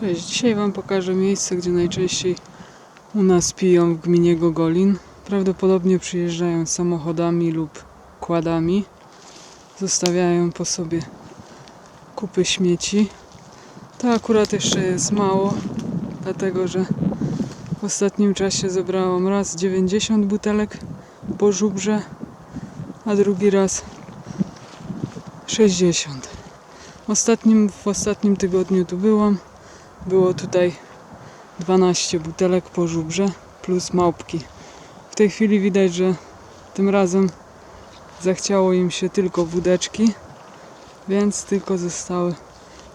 Cześć, dzisiaj Wam pokażę miejsce, gdzie najczęściej u nas piją w gminie Gogolin. Prawdopodobnie przyjeżdżają samochodami lub kładami. Zostawiają po sobie kupy śmieci. To akurat jeszcze jest mało, dlatego że w ostatnim czasie zebrałam raz 90 butelek po żubrze, a drugi raz 60. W ostatnim, w ostatnim tygodniu tu byłam. Było tutaj 12 butelek po żubrze plus małpki. W tej chwili widać, że tym razem zachciało im się tylko wódeczki, więc tylko zostały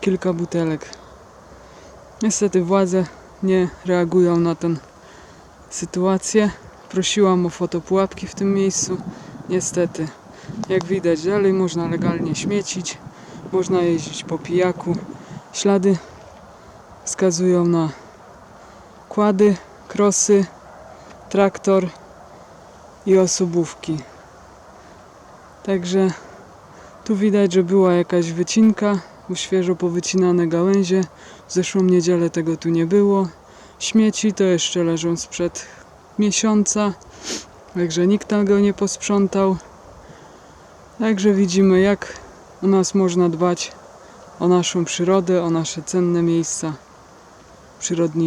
kilka butelek. Niestety władze nie reagują na tę sytuację. Prosiłam o fotopułapki w tym miejscu. Niestety, jak widać, dalej można legalnie śmiecić, można jeździć po pijaku. Ślady wskazują na kłady, krosy, traktor i osobówki. Także tu widać, że była jakaś wycinka, bo świeżo powycinane gałęzie. W zeszłą niedzielę tego tu nie było. Śmieci to jeszcze leżą sprzed miesiąca, także nikt tego nie posprzątał. Także widzimy, jak u nas można dbać o naszą przyrodę, o nasze cenne miejsca przyrodnicze.